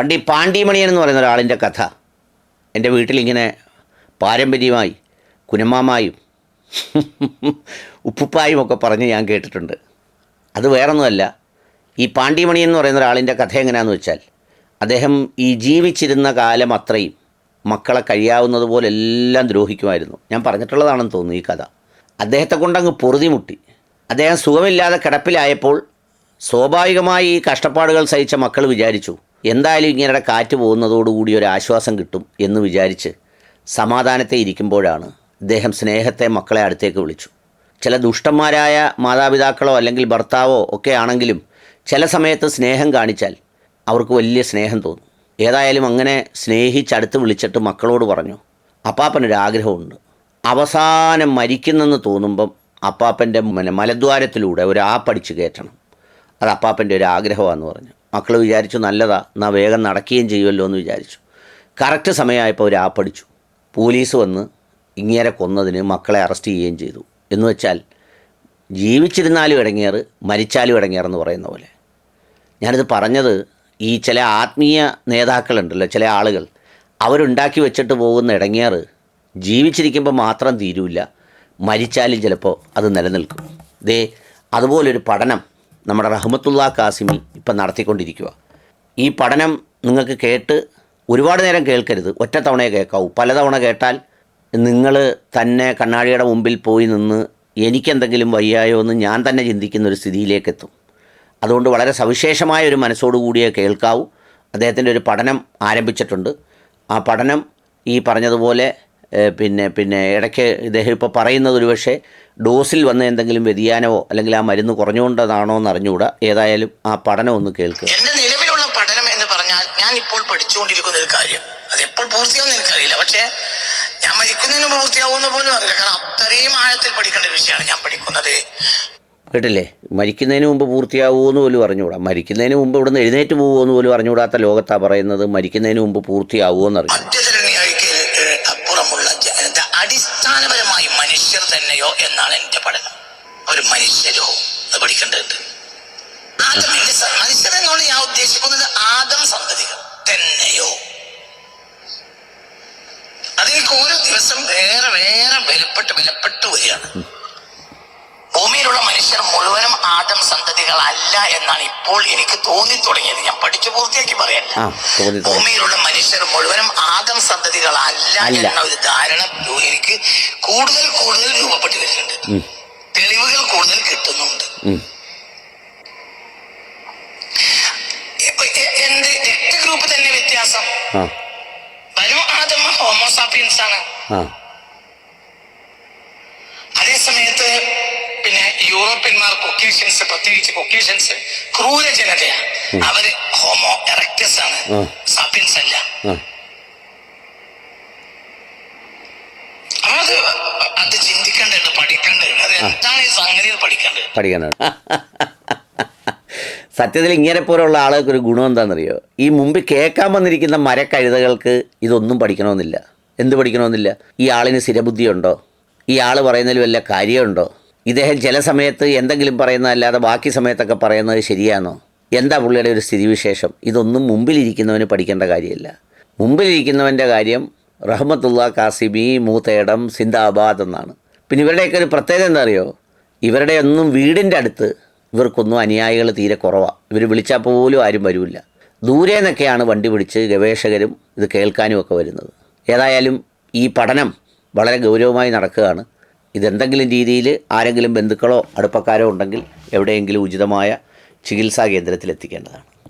പണ്ട് ഈ പാണ്ഡിമണിയൻ എന്ന് പറയുന്ന ഒരാളിന്റെ കഥ. എന്റെ വീട്ടിലിങ്ങനെ പാരമ്പര്യമായി കുനമാമായും ഉപ്പുപ്പായും ഒക്കെ പറഞ്ഞ് ഞാൻ കേട്ടിട്ടുണ്ട്. അത് വേറൊന്നുമല്ല. ഈ പാണ്ഡിമണി എന്ന് പറയുന്ന ഒരാളിന്റെ കഥ എങ്ങനെയാണെന്ന് വെച്ചാൽ അദ്ദേഹം ഈ ജീവിച്ചിരുന്ന കാലം അത്രയും മക്കളെ കഴിയാവുന്നത് പോലെ എല്ലാം ദ്രോഹിക്കുമായിരുന്നു. ഞാൻ പറഞ്ഞിട്ടുള്ളതാണെന്ന് തോന്നുന്നു ഈ കഥ. അദ്ദേഹത്തെ കൊണ്ടങ്ങ് പൊറുതിമുട്ടി. അദ്ദേഹം സുഖമില്ലാതെ കിടപ്പിലായപ്പോൾ സ്വാഭാവികമായി ഈ കഷ്ടപ്പാടുകൾ സഹിച്ച മക്കൾ വിചാരിച്ചു എന്തായാലും ഇങ്ങനെ കാറ്റ് പോകുന്നതോടുകൂടി ഒരു ആശ്വാസം കിട്ടും എന്ന് വിചാരിച്ച് സമാധാനത്തെ ഇരിക്കുമ്പോഴാണ് ഇദ്ദേഹം സ്നേഹത്തെ മക്കളെ അടുത്തേക്ക് വിളിച്ചു. ചില ദുഷ്ടന്മാരായ മാതാപിതാക്കളോ അല്ലെങ്കിൽ ഭർത്താവോ ഒക്കെ ആണെങ്കിലും ചില സമയത്ത് സ്നേഹം കാണിച്ചാൽ അവർക്ക് വലിയ സ്നേഹം തോന്നും. ഏതായാലും അങ്ങനെ സ്നേഹിച്ചടുത്ത് വിളിച്ചിട്ട് മക്കളോട് പറഞ്ഞു അപ്പാപ്പനൊരാഗ്രഹമുണ്ട് അവസാനം മരിക്കുന്നെന്ന് തോന്നുമ്പം അപ്പാപ്പന്റെ മലദ്വാരത്തിലൂടെ ഒരു ആപ്പടിച്ച് കയറ്റണം. അത് അപ്പാപ്പന്റെ ഒരു ആഗ്രഹമാണെന്ന് പറഞ്ഞു. മക്കൾ വിചാരിച്ചു നല്ലതാ എന്നാൽ വേഗം നടക്കുകയും ചെയ്യുമല്ലോ എന്ന് വിചാരിച്ചു. കറക്റ്റ് സമയമായപ്പോൾ ഒരു ആപ്പടിച്ചു പോലീസ് വന്ന് ഇങ്ങേരെ കൊന്നതിന് മക്കളെ അറസ്റ്റ് ചെയ്യുകയും ചെയ്തു. എന്ന് വെച്ചാൽ ജീവിച്ചിരുന്നാലും ഇടങ്ങിയറ് മരിച്ചാലും ഇടങ്ങിയറെന്ന് പറയുന്ന പോലെ. ഞാനിത് പറഞ്ഞത് ഈ ചില ആത്മീയ നേതാക്കളുണ്ടല്ലോ ചില ആളുകൾ അവരുണ്ടാക്കി വെച്ചിട്ട് പോകുന്ന ഇടങ്ങിയാറ് ജീവിച്ചിരിക്കുമ്പോൾ മാത്രം തീരൂല മരിച്ചാലും ചിലപ്പോൾ അത് നിലനിൽക്കും. ദേ അതുപോലൊരു പഠനം നമ്മുടെ റഹ്മത്തുള്ള കാസിമി ഇപ്പം നടത്തിക്കൊണ്ടിരിക്കുക ഈ പഠനം നിങ്ങൾക്ക് കേട്ട് ഒരുപാട് നേരം കേൾക്കരുത്. ഒറ്റ കേൾക്കാവൂ. പലതവണ കേട്ടാൽ നിങ്ങൾ തന്നെ കണ്ണാടിയുടെ മുമ്പിൽ പോയി നിന്ന് എനിക്കെന്തെങ്കിലും വയ്യായോ എന്ന് ഞാൻ തന്നെ ചിന്തിക്കുന്ന ഒരു സ്ഥിതിയിലേക്ക് എത്തും അതുകൊണ്ട് വളരെ സവിശേഷമായ ഒരു മനസ്സോടുകൂടിയേ കേൾക്കാവൂ. അദ്ദേഹത്തിന്റെ ഒരു പഠനം ആരംഭിച്ചിട്ടുണ്ട്. ആ പഠനം ഈ പറഞ്ഞതുപോലെ പിന്നെ പിന്നെ ഇടയ്ക്ക് ഇദ്ദേഹം ഇപ്പോൾ പറയുന്നത് ഒരു പക്ഷേ ഡോസിൽ വന്ന എന്തെങ്കിലും വ്യതിയാനമോ അല്ലെങ്കിൽ ആ മരുന്ന് കുറഞ്ഞുകൊണ്ടതാണോ എന്ന് അറിഞ്ഞുകൂടാ. ഏതായാലും ആ പഠനം ഒന്ന് കേൾക്കുക എന്റെ നിലവിലുള്ള പഠനം എന്ന് പറഞ്ഞാൽ ഞാൻ ഇപ്പോൾ പഠിച്ചുകൊണ്ടിരിക്കുന്ന ഒരു കാര്യം. അത് എപ്പോൾ പൂർത്തിയാവും എനിക്കറിയില്ല. പക്ഷേ ഞാൻ മരിക്കുന്നതിന് പൂർത്തിയാവുന്ന പോലും അറിയില്ല. കാരണം അത്രയും ആഴത്തിൽ പഠിക്കേണ്ട വിഷയമാണ് ഞാൻ പഠിക്കുന്നത്. കേട്ടില്ലേ? മരിക്കുന്നതിന് മുമ്പ് പൂർത്തിയാവുമെന്ന് പോലും അറിഞ്ഞുകൂടാ. മരിക്കുന്നതിന് മുമ്പ് ഇവിടുന്ന് എഴുന്നേറ്റ് പോകുമെന്ന് പോലും അറിഞ്ഞുകൂടാത്ത ലോകത്താണ് പറയുന്നത് മരിക്കുന്നതിന് മുമ്പ് പൂർത്തിയാവുമെന്ന് അറിഞ്ഞു പഠനം ഒരു മനുഷ്യരോഹം അത് പഠിക്കേണ്ടതുണ്ട്. ആദമിന്റെ മനുഷ്യർ എന്നുള്ള ഞാൻ ഉദ്ദേശിക്കുന്നത്. ആദം സന്തതികൾ. തന്നെയോ? അതെനിക്ക് ഓരോ ദിവസം വേറെ വേറെ വിലപ്പെട്ട് വിലപ്പെട്ട് വരികയാണ്. ഭൂമിയിലുള്ള മനുഷ്യർ മുഴുവനും ആദം സന്തതികളല്ല എന്നാണ് ഇപ്പോൾ എനിക്ക് തോന്നി തുടങ്ങിയത് ഞാൻ പഠിച്ചു പൂർത്തിയാക്കി പറയല്ല. ഭൂമിയിലുള്ള മനുഷ്യർ മുഴുവനും ആദം സന്തതികളല്ല. എന്ന ഒരു ധാരണ എനിക്ക് കൂടുതൽ കൂടുതൽ രൂപപ്പെട്ടു വരുന്നുണ്ട്. തെളിവുകൾ കൂടുതൽ കിട്ടുന്നുണ്ട്. എന്റെ രക്തഗ്രൂപ്പ് തന്നെ വ്യത്യാസം. ബനു ഹോമോസാപ്പിയൻസ് ആണ്. അതേ സമയത്ത് പിന്നെ യൂറോപ്യന്മാർ കൊക്കേഷ്യൻസ് പ്രത്യേകിച്ച് കൊക്കേഷ്യൻസ് ക്രൂര ജനതയാണ് അവർ ഹോമോ എറക്ടസ് ആണ്. സാപ്പിയൻസ് അല്ല ആ അത് അത് ചിന്തിക്കേണ്ടത് പഠിക്കേണ്ടത് അത് എന്താണ് ഈ സംഗതി പഠിക്കേണ്ടത് പഠിക്കാനാണ് സത്യത്തിൽ ഇങ്ങനെ പോലുള്ള ആളുകൾക്ക് ഒരു ഗുണം എന്താണെന്നറിയോ? ഈ മുമ്പ് കേൾക്കാൻ വന്നിരിക്കുന്ന മരക്കഴുതകൾക്ക് ഇതൊന്നും പഠിക്കണമെന്നില്ല. എന്ത് പഠിക്കണമെന്നില്ല? ഈ ആളിന് സ്ഥിരബുദ്ധിയുണ്ടോ? ഈ ആൾ പറയുന്നതിൽ വല്ല കാര്യമുണ്ടോ? ഇദ്ദേഹം ചില സമയത്ത് എന്തെങ്കിലും പറയുന്നതല്ലാതെ ബാക്കി സമയത്തൊക്കെ പറയുന്നത് ശരിയാണോ? എന്താ പുള്ളിയുടെ ഒരു സ്ഥിതിവിശേഷം? ഇതൊന്നും മുമ്പിലിരിക്കുന്നവന് പഠിക്കേണ്ട കാര്യമില്ല. മുമ്പിലിരിക്കുന്നവന്റെ കാര്യം റഹ്മത്തുള്ള കാസിമി മൂത്തേടം സിന്ദാബാദ് എന്നാണ്. പിന്നെ ഇവരുടെയൊക്കെ ഒരു പ്രത്യേകത എന്താ അറിയോ ഇവരുടെ ഒന്നും വീടിന്റെ അടുത്ത് ഇവർക്കൊന്നും അനുയായികൾ തീരെ കുറവാണ് ഇവർ വിളിച്ചാൽ പോലും ആരും വരില്ല. ദൂരെ നിന്നൊക്കെയാണ് വണ്ടി പിടിച്ച് ഗവേഷകരും ഇത് കേൾക്കാനും ഒക്കെ വരുന്നത്. ഏതായാലും ഈ പഠനം വളരെ ഗൗരവമായി നടക്കുകയാണ്. ഇതെന്തെങ്കിലും രീതിയിൽ ആരെങ്കിലും ബന്ധുക്കളോ അടുപ്പക്കാരോ ഉണ്ടെങ്കിൽ എവിടെയെങ്കിലും ഉചിതമായ ചികിത്സാ കേന്ദ്രത്തിൽ എത്തിക്കേണ്ടതാണ്